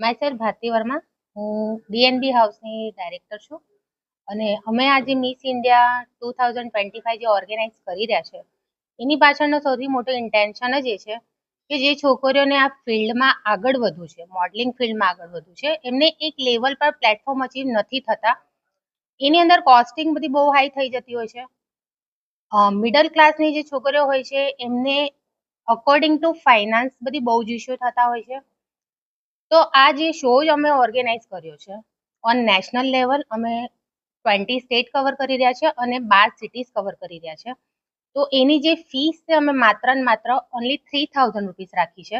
My self Bharati Verma. હું BNB હાઉસની director છું. અને અમે આજે miss India two thousand twenty five જે ઓર્ગેનાઇઝ કરી રહ્યા છે, એની પાછળનો સૌથી મોટો ઇન્ટેન્શન જ એ છે કે જે છોકરીઓને આ ફિલ્ડમાં આગળ વધવું છે મોડલિંગ ફિલ્ડમાં આગળ વધવું છે. એમને એક લેવલ પર પ્લેટફોર્મ અચીવ નથી થતા. એની અંદર કોસ્ટિંગ બધી બહુ હાઈ થઈ જતી હોય છે. મિડલ ક્લાસની જે છોકરીઓ હોય છે, એમને અકોર્ડિંગ ટુ ફાઇનાન્સ બધી બહુ જ ઇસ્યુ થતા હોય છે. તો આ જે શો જ અમે ઓર્ગેનાઇઝ કર્યો છે ઓન નેશનલ લેવલ અમે ટ્વેન્ટી સ્ટેટ કવર કરી રહ્યા છે અને બાર સિટીઝ કવર કરી રહ્યા છે. તો એની જે ફીસ છે અમે માત્ર ને માત્ર ઓનલી થ્રી થાઉઝન્ડ રૂપીસ રાખી છે.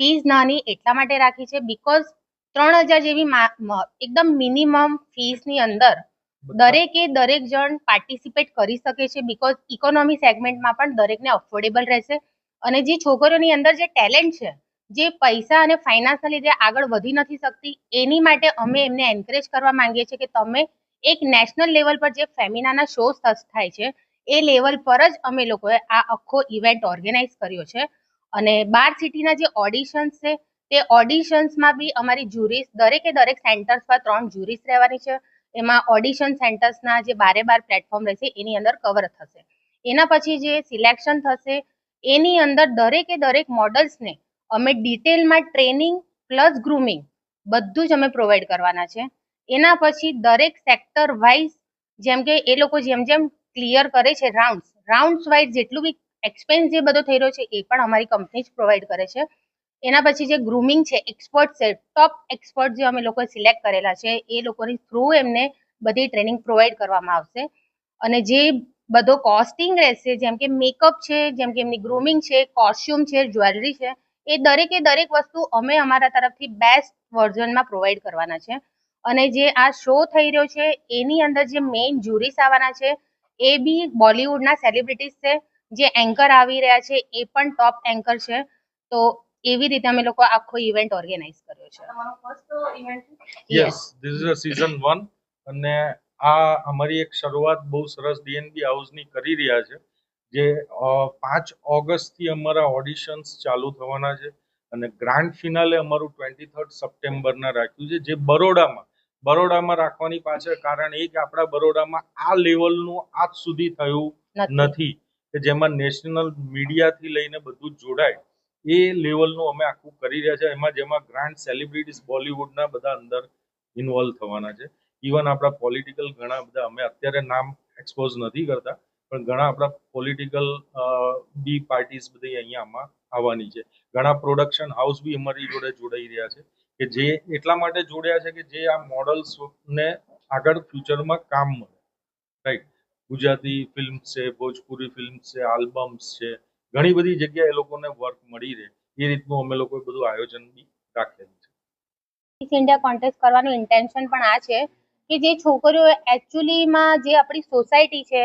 ફીસ નાની એટલા માટે રાખી છે બીકોઝ ત્રણ હજાર જેવી એકદમ મિનિમમ ફીસની અંદર દરેકે દરેક જણ પાર્ટિસિપેટ કરી શકે છે બીકોઝ ઇકોનોમી સેગમેન્ટમાં પણ દરેકને અફોર્ડેબલ રહેશે. અને જે છોકરીઓની અંદર જે ટેલેન્ટ છે જે પૈસા અને ફાઇનાન્સના લીધે આગળ વધી નથી શકતી, એની માટે અમે એમને એન્કરેજ કરવા માંગીએ છીએ કે તમે એક નેશનલ લેવલ પર જે ફેમિનાના શોઝ થાય છે, એ લેવલ પર જ અમે લોકોએ આ આખો ઇવેન્ટ ઓર્ગેનાઇઝ કર્યો છે. અને બાર સિટીના જે ઓડિશન્સ છે, તે ઓડિશન્સમાં બી અમારી જ્યુરીસ દરેકે દરેક સેન્ટર્સ પર ત્રણ જ્યુરીસ રહેવાની છે. એમાં ઓડિશન સેન્ટર્સના જે બારે બાર પ્લેટફોર્મ રહેશે, એની અંદર કવર થશે. એના પછી જે સિલેક્શન થશે, એની અંદર દરેકે દરેક મોડલ્સને અમે ડિટેલમાં ટ્રેનિંગ પ્લસ ગ્રુમિંગ બધું જ અમે પ્રોવાઈડ કરવાના છે. એના પછી દરેક સેક્ટર વાઇઝ જેમ કે એ લોકો જેમ જેમ ક્લિયર કરે છે રાઉન્ડ્સ રાઉન્ડ્સ વાઇઝ જેટલું બી એક્સપેન્સ જે બધો થઈ રહ્યો છે એ પણ અમારી કંપની જ પ્રોવાઈડ કરે છે. એના પછી જે ગ્રુમિંગ છે એક્સપર્ટ છે, ટોપ એક્સપર્ટ જે અમે લોકો સિલેક્ટ કરેલા છે એ લોકોની થ્રુ એમને બધી ટ્રેનિંગ પ્રોવાઈડ કરવામાં આવશે. અને જે બધો કોસ્ટિંગ રહેશે જેમ કે મેકઅપ છે, જેમ કે એમની ગ્રુમિંગ છે, કોસ્ટ્યુમ છે, જ્વેલરી છે એ દરેકે દરેક વસ્તુ અમે અમારા તરફથી બેસ્ટ વર્ઝનમાં પ્રોવાઈડ કરવાના છે. અને જે આ શો થઈ રહ્યો છે એની અંદર જે મેઇન જ્યુરીસ આવવાના છે એ બી બોલિવૂડના સેલિબ્રિટીઝ છે. જે એન્કર આવી રહ્યા છે એ પણ ટોપ એન્કર છે. તો એવી રીતે અમે લોકો આખો ઇવેન્ટ ઓર્ગેનાઇઝ કર્યો છે. તમારો first event yes this is a season one અને આ અમારી એક શરૂઆત બહુ સરસ ડીએનબી હાઉસની કરી રહ્યા છે. જે પાંચ ઓગસ્ટથી અમારા ઓડિશન્સ ચાલુ થવાના છે અને ગ્રાન્ડ ફિનાલે અમારું ટ્વેન્ટી થર્ડ સપ્ટેમ્બરના રાખ્યું છે જે બરોડામાં બરોડામાં રાખવાની પાછળ કારણ એ કે આપણા બરોડામાં આ લેવલનું આજ સુધી થયું નથી. નથી કે જેમાં નેશનલ મીડિયાથી લઈને બધું જોડાય. એ લેવલનું અમે આખું કરી રહ્યા છે એમાં જેમાં ગ્રાન્ડ સેલિબ્રિટીઝ બોલિવૂડના બધા અંદર ઇન્વોલ્વ થવાના છે. ઇવન આપણા પોલિટિકલ ઘણા બધા અમે અત્યારે નામ એક્સપોઝ નથી કરતા. પણ ઘણા આપણા પોલિટિકલ બી પાર્ટીઝ બધી અહીંયા આમાં આવવાની છે. ઘણા પ્રોડક્શન હાઉસ બી અમારી જોડે જોડાઈ રહ્યા છે કે જે એટલા માટે જોડ્યા છે કે જે આ મોડલ્સ ને આગળ ફ્યુચરમાં કામ મળે. રાઈટ ગુજરાતી ફિલ્મ છે, ભોજપુરી ફિલ્મ છે આલ્બમ્સ છે, ઘણી બધી જગ્યાએ એ લોકોને વર્ક મળી રહે. એ રીતનું અમે લોકોએ બધું આયોજન બી રાખેલું છે. મિસ ઇન્ડિયા કોન્ટેસ્ટ કરવાનું ઇન્ટેન્શન પણ આ છે કે જે છોકરીઓ એકચ્યુઅલીમાં જે આપણી સોસાયટી છે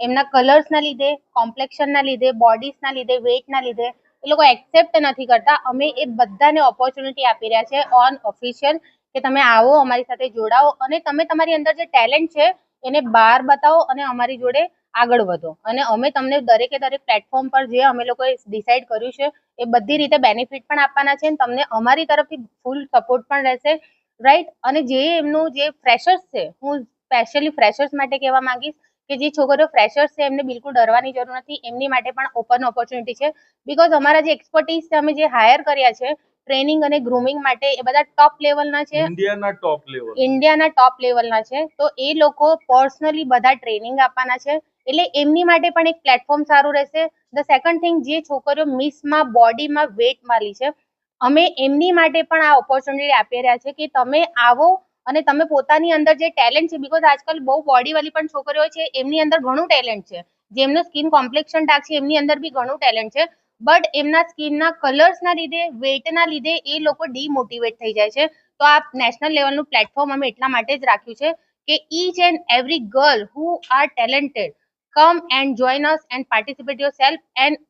એમના કલર્સના લીધે કોમ્પ્લેક્શનના લીધે બોડીઝના લીધે વેઇટના લીધે એ લોકો એક્સેપ્ટ નથી કરતા. અમે એ બધાને ઓપોર્ચ્યુનિટી આપી રહ્યા છે ઓન ઓફિશિયલ કે તમે આવો, અમારી સાથે જોડાઓ અને તમે તમારી અંદર જે ટેલેન્ટ છે એને બહાર બતાવો અને અમારી જોડે આગળ વધો. અને અમે તમને દરેકે દરેક પ્લેટફોર્મ પર જે અમે લોકોએ ડિસાઈડ કર્યું છે એ બધી રીતે બેનિફિટ પણ આપવાના છે અને તમને અમારી તરફથી ફૂલ સપોર્ટ પણ રહેશે. રાઈટ અને જે એમનું જે ફ્રેશર્સ છે, હું સ્પેશિયલી ફ્રેશર્સ માટે કહેવા માંગીશ કે જે છોકરીઓ ફ્રેશર્સ છે એમને બિલકુલ ડરવાની જરૂર નથી. એમની માટે પણ ઓપન ઓપોર્ચ્યુનિટી છે. બીકોઝ અમારા જે એક્સપર્ટીઝ છે અમે જે હાયર કર્યા છે ટ્રેનિંગ અને ગ્રુમિંગ માટે એ બધા ટોપ લેવલના છે. ઇન્ડિયાના ટોપ લેવલ ઇન્ડિયાના ટોપ લેવલના છે. તો એ લોકો પર્સનલી બધા ટ્રેનિંગ આપવાના છે. એટલે એમની માટે પણ એક પ્લેટફોર્મ સારું રહેશે. ધ સેકન્ડ થિંગ જે છોકરીઓ મિસમાં બોડીમાં વેટ માલી છે અમે એમની માટે પણ આ ઓપોર્ચ્યુનિટી આપી રહ્યા છે કે તમે આવો અને તમે પોતાની અંદર જે ટેલેન્ટ છે બીકોઝ આજકાલ બહુ બોડીવાળી પણ છોકરીઓ છે, એમની અંદર ઘણું ટેલેન્ટ છે. જેમનું સ્કિન કોમ્પ્લેક્શન ડાર્ક છે, એમની અંદર બી ઘણું ટેલેન્ટ છે. બટ એમના સ્કિનના કલર્સના લીધે વેટના લીધે એ લોકો ડીમોટિવેટ થઈ જાય છે. તો આ નેશનલ લેવલનું પ્લેટફોર્મ અમે એટલા માટે જ રાખ્યું છે કે each and every girl who are talented come and join us and participate yourself and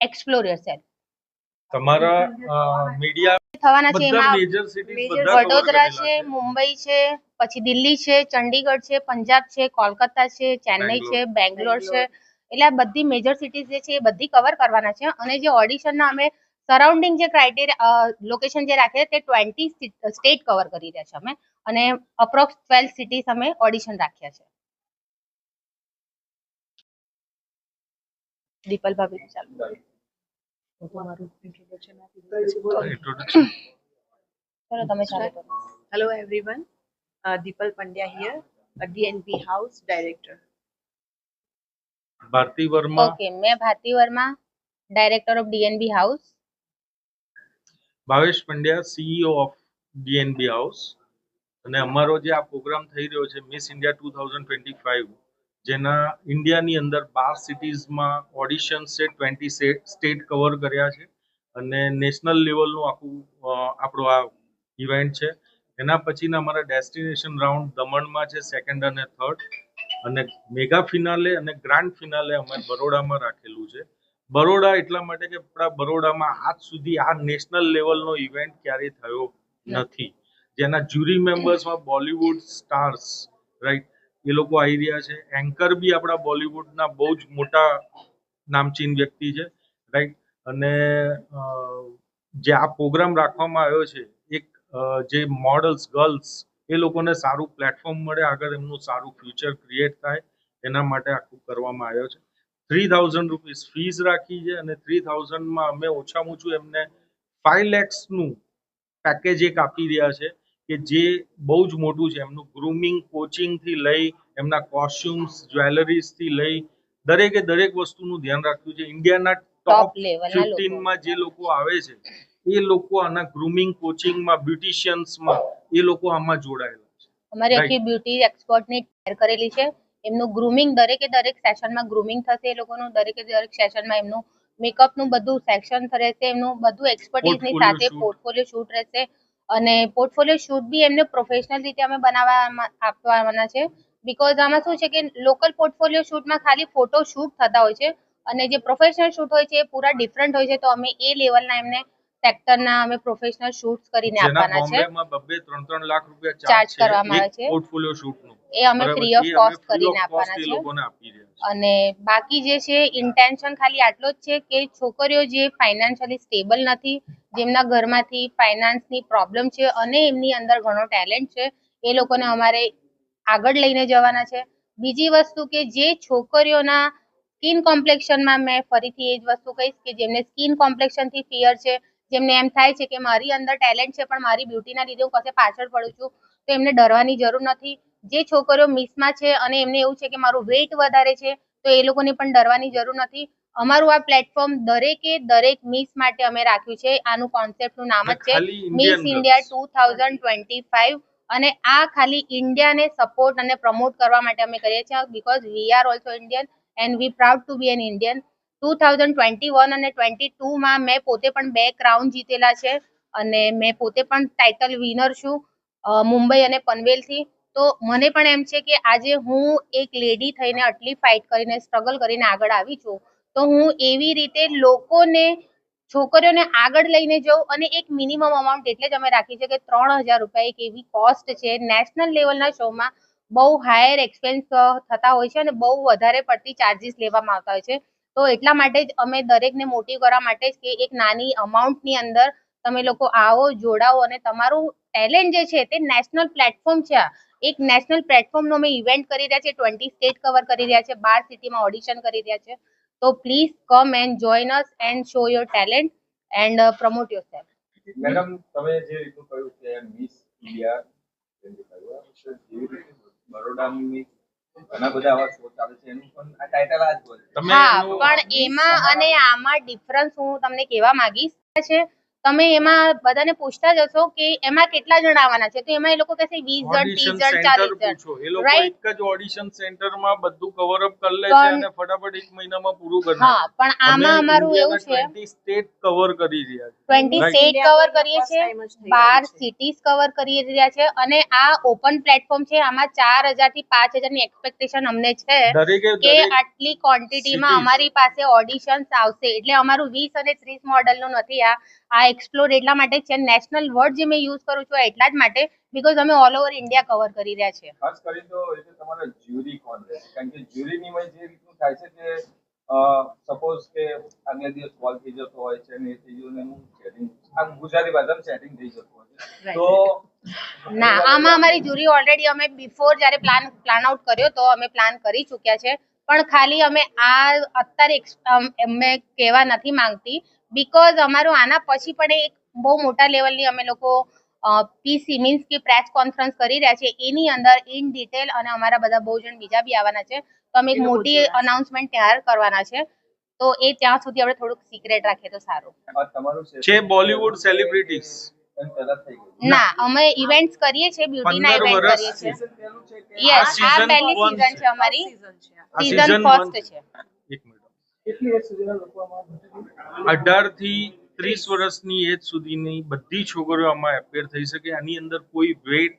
explore yourself તમારા મીડિયા થવાના છે એમાં મેજર સિટીઝ બધા cover વડોદરા છે મુંબઈ છે પછી દિલ્હી છે ચંડીગઢ છે પંજાબ છે કોલકાતા છે ચેન્નઈ છે બેંગ્લોર. છે. એટલે આ બધી મેજર સિટીઝ જે છે એ બધી કવર કરવાના છે. અને જે ઓડિશનના અમે સરાઉન્ડિંગ જે ક્રાઇટેરિયા લોકેશન જે રાખે છે તે ટ્વેન્ટી સ્ટેટ કવર કરી રહ્યા છે અમે. અને અપ્રોક્સ ટ્વેલ્વ સિટીઝ અમે ઓડિશન રાખ્યા છે. દીપલ ભાભી ચાલો. Introduction. ચલો તમે ચાલુ કરો Hello everyone, uh, Deepal Pandya here, a DNB Bharti Verma okay મેં Bharti Verma director of DNB house Bhavesh Pandya CEO of DNB house અને અમારો જે આ પ્રોગ્રામ થઈ રહ્યો છે Miss India two thousand twenty five જેના ઇન્ડિયાની અંદર બાર સિટીઝમાં ઓડિશન્સ છે ટ્વેન્ટી સ્ટેટ કવર કર્યા છે અને નેશનલ લેવલનું આખું આપણો આ ઇવેન્ટ છે. એના પછીના અમારા ડેસ્ટિનેશન રાઉન્ડ દમણમાં છે સેકન્ડ અને થર્ડ અને મેગા ફિનાલે અને ગ્રાન્ડ ફિનાલે અમે બરોડામાં રાખેલું છે. બરોડા એટલા માટે કે આપણા બરોડામાં આજ સુધી આ નેશનલ લેવલનો ઇવેન્ટ ક્યારેય થયો નથી. જેના જ્યુરી મેમ્બર્સમાં બોલિવૂડ સ્ટાર્સ રાઈટ એ લોકો આવી રહ્યા છે. એન્કર બી આપણા બોલિવૂડના બહુ જ મોટા નામચીન વ્યક્તિ છે રાઈટ અને જે આ પ્રોગ્રામ રાખવામાં આવ્યો છે, એક જે મોડલ્સ ગર્લ્સ એ લોકોને સારું પ્લેટફોર્મ મળે, આગળ એમનું સારું ફ્યુચર ક્રિએટ થાય, એના માટે આખું કરવામાં આવ્યો છે. થ્રી થાઉઝન્ડ રૂપીઝ ફીસ રાખી છે અને થ્રી થાઉઝન્ડમાં અમે ઓછામાં ઓછું એમને ફાઈવ લેક્સનું પેકેજ એક આપી રહ્યા છે. કે જે બહુ જ મોટું છે એમનું ગ્રુમિંગ કોચિંગથી લઈ એમના કોસ્ચ્યુમ્સ જ્વેલરીઝથી લઈ દરેકે દરેક વસ્તુનું ધ્યાન રાખ્યું છે. ઇન્ડિયાના ટોપ ફિફ્ટીનમાં જે લોકો આવે છે એ લોકો આના ગ્રુમિંગ કોચિંગમાં બ્યુટિશિયન્સમાં એ લોકો આમાં જોડાયેલા છે. અમારી. આખી બ્યુટી એક્સપર્ટની હાયર કરેલી છે. એમનું ગ્રુમિંગ દરેકે દરેક સેશનમાં ગ્રુમિંગ થશે એ લોકોનું દરેકે દરેક સેશનમાં એમનું મેકઅપનું બધું સેક્શન રહેશે એમનું બધું એક્સપર્ટીઝની સાથે. પોર્ટફોલિયો શૂટ રહેશે. અને પોર્ટફોલિયો શૂટ બી એમને પ્રોફેશનલ રીતે અમે બનાવવા આપવાના છે. બીકોઝ આમાં શું છે કે લોકલ પોર્ટફોલિયો શૂટમાં ખાલી ફોટો શૂટ થતા હોય છે અને જે પ્રોફેશનલ શૂટ હોય છે એ પૂરા ડિફરન્ટ હોય છે. તો અમે એ લેવલના એમને સેક્ટરના અમે પ્રોફેશનલ શૂટ્સ કરીને આપવાના છે. બબ્બે ત્રણ ત્રણ લાખ રૂપિયા ચાર્જ કરવામાં આવે છે. છે. પોર્ટફોલિયો શૂટનું એ અમે? ફ્રી ઓફ કોસ્ટ કરીને આપવાના છે. અને બાકી જે છે ઇન્ટેન્શન ખાલી આટલો જ છે કે છોકરીઓ જે ફાઇનાન્શિયલી સ્ટેબલ નથી જેમના ઘરમાંથી ફાઇનાન્સની પ્રોબ્લેમ છે અને એમની અંદર ઘણો ટેલેન્ટ છે, એ લોકોને અમારે આગળ લઈને જવાના છે. બીજી વસ્તુ કે જે છોકરીઓના સ્કિન કોમ્પ્લેક્શનમાં મેં ફરીથી એ જ વસ્તુ કહીશ કે જેમને સ્કિન કોમ્પ્લેક્શનથી ફિયર છે, જેમને એમ થાય છે કે મારી અંદર ટેલેન્ટ છે પણ મારી બ્યુટીના લીધે હું કશે પાછળ પડું છું, તો એમને ડરવાની જરૂર નથી. જે છોકરીઓ મિસમાં છે અને એમને એવું છે કે મારું વેઇટ વધારે છે, તો એ લોકોને પણ ડરવાની જરૂર નથી. અમારું આ પ્લેટફોર્મ દરેકે દરેક મિસ માટે અમે રાખ્યું છે. આનું કોન્સેપ્ટનું નામ જ છે miss India two thousand twenty five અને આ ખાલી ઇન્ડિયાને સપોર્ટ અને પ્રમોટ કરવા માટે અમે કરીએ છીએ because we are also Indian and we proud to be an Indian two thousand twenty one અને ટ્વેન્ટી ટુમાં મેં પોતે પણ બે ક્રાઉન જીતેલા છે અને મેં પોતે પણ ટાઇટલ વિનર છું મુંબઈ અને પનવેલથી. તો મને પણ એમ છે કે આજે હું એક લેડી થઈને આટલી ફાઇટ કરીને સ્ટ્રગલ કરીને આગળ આવી છું. તો હું એવી રીતે લોકોને, છોકરીઓને આગળ લઈને જવું અને એક મિનિમમ અમાઉન્ટ એટલે જ અમે રાખી છે કે ત્રણ હજાર રૂપિયા એક એવી કોસ્ટ છે. નેશનલ લેવલના શોમાં બહુ હાયર એક્સપેન્સ થતા હોય છે અને બહુ વધારે પડતી ચાર્જિસ લેવામાં આવતા હોય છે. તો એટલા માટે જ અમે દરેકને મોટી કરવા માટે જ કે એક નાની અમાઉન્ટની અંદર તમે લોકો આવો, જોડાઓ અને તમારું ટેલેન્ટ જે છે તે નેશનલ પ્લેટફોર્મ છે. એક નેશનલ પ્લેટફોર્મનો અમે ઇવેન્ટ કરી રહ્યા છે ટ્વેન્ટી સ્ટેટ કવર કરી રહ્યા છે બાર સિટીમાં ઓડિશન કરી રહ્યા છે તો please come and join us and show your talent and promote yourself madam તમે જે રીતનું કહ્યું કે મિસ ઇન્ડિયા બરોડાની ઘણા બધા આવા શો ચાલે છે એનું પણ આ ટાઇટલ આ જ હોય હા પણ એમાં અને આમાં ડિફરન્સ હું તમને કહેવા માંગીશ. છે તમે એમાં બધાને પૂછતા જશો કે એમાં કેટલા જણ આવવાના છે? તો એમાં એ લોકો કહેશે વીસ જણ ત્રીસ ઓડિશન જણ સેન્ટર ચાલીસ જણ. પૂછો. એ લોકો એક જ ઓડિશન સેન્ટરમાં બધું કવર અપ કરી લે છે અને ફટાફટ એક મહિનામાં પૂરું કરી હા પણ આમાં અમારું એવું છે ટ્વેન્ટી સ્ટેટ કવર કરી રહ્યા છે. Twenty Right. સ્ટેટ કવર કરીએ છે છીએ time જ થઈ બાર સિટીઝ કવર કરી રહ્યા છે અને આ ઓપન પ્લેટફોર્મ છે આમાં ચાર હજારથી પાંચ હજારની એક્સપેક્ટેશન અમને છે કે આટલી ક્વોન્ટિટીમાં. અમારી પાસે ઓડિશન્સ આવશે. એટલે અમારું વીસ અને ત્રીસ મોડલનું નથી આ. આ એક્સપ્લોર એટલા માટે છે. નેશનલ વર્ડ જે મેં યુઝ કરું છું એટલા જ માટે બીકોઝ અમે ઓલ ઓવર ઇન્ડિયા કવર કરી રહ્યા છીએ. ખાસ કરી તો એટલે તમારા જ્યુરી કોણ રહે કારણ કે જ્યુરીની માં જે રીતનું થાય છે કે સપોઝ કે અન્ય દિવસ કોલ થઈ જતો હોય છે ને એ થઈ ગયું એનું સેટિંગ આ ગુજરાતી ભાષામાં સેટિંગ થઈ જતું હોય છે. તો ના આમાં અમારી જુરી ઓલરેડી અમે બિફોર જ્યારે પ્લાન પ્લાન આઉટ કર્યો તો અમે પ્લાન કરી ચૂક્યા છે. પણ ખાલી અમે આ અત્યારે અમે કહેવા નથી માંગતી બીકોઝ અમારું આના પછી પણ એક બહુ મોટા લેવલની અમે લોકો પીસી મીન્સ કે પ્રેસ કોન્ફરન્સ કરી રહ્યા છે એની અંદર ઇન ડિટેલ અને અમારા બધા બહુ જણ બીજા બી આવવાના છે. તો અમે એક મોટી અનાઉન્સમેન્ટ તૈયાર કરવાના છે. તો એ ત્યાં સુધી આપણે થોડુંક સિક્રેટ રાખીએ તો સારું. છે? બોલિવૂડ સેલિબ્રિટીઝ ના અમે ઇવેન્ટ્સ કરીએ છીએ બ્યુટીના ના ઇવેન્ટ કરીએ છીએ. છે યસ આ? પહેલી સીઝન છે. અમારી. Season છે. અઢારથી ત્રીસ વર્ષની એજ સુધીની બધી છોકરીઓ આમાં એપેર થઈ શકે. આની અંદર કોઈ વેટ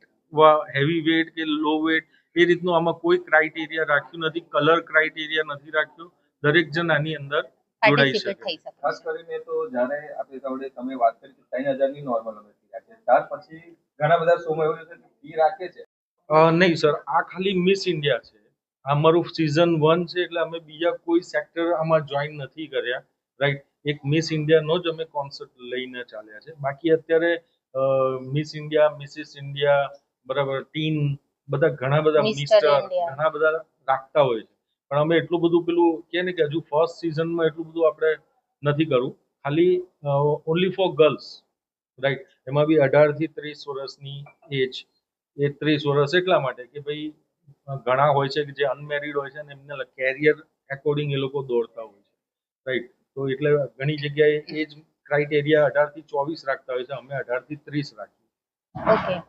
હેવી વેટ કે લો વેટ એ રીતનું આમાં કોઈ ક્રાઇટેરિયા રાખ્યું નથી. કલર ક્રાઇટેરિયા નથી રાખ્યો. દરેક જણ આની અંદર જોડાઈ શકે. ખાસ કરીને તો જ્યારે આપણે જોડે તમે વાત કરી કે ત્રણ હજારની નોર્મલ અમે ફી રાખીએ. ત્યાર પછી ઘણા બધા શોમાં એવું છે કે ફી રાખે છે. અ, નહીં સર આ ખાલી મિસ ઇન્ડિયા છે. આ અમારું સિઝન વન છે એટલે અમે બીજા કોઈ સેક્ટર આમાં જોઈન નથી કર્યા. રાઈટ એક મિસ ઇન્ડિયાનો જ અમે કોન્સેપ્ટ લઈને ચાલ્યા છે. બાકી અત્યારે મિસ ઇન્ડિયા મિસિસ ઇન્ડિયા બરાબર ટીન બધા ઘણા બધા મિસ્ટર ઘણા બધા રાખતા હોય છે. પણ અમે એટલું બધું પેલું કે ને કે હજુ ફર્સ્ટ સિઝનમાં એટલું બધું આપણે નથી કરવું ખાલી ઓનલી ફોર ગર્લ્સ રાઈટ એમાં બી અઢારથી ત્રીસ વર્ષની એજ એ ત્રીસ વર્ષ એટલા માટે કે ભાઈ ઘણા હોય છે કે જે અનમેરિડ હોય છે ને એમને કેરિયર એકોર્ડિંગ એ લોકો દોડતા હોય છે. રાઈટ તો એટલે ઘણી જગ્યાએ એજ ક્રાઇટેરિયા અઢારથી ચોવીસ રાખતા હોય છે. અમે અઢારથી ત્રીસ રાખીએ. ઓકે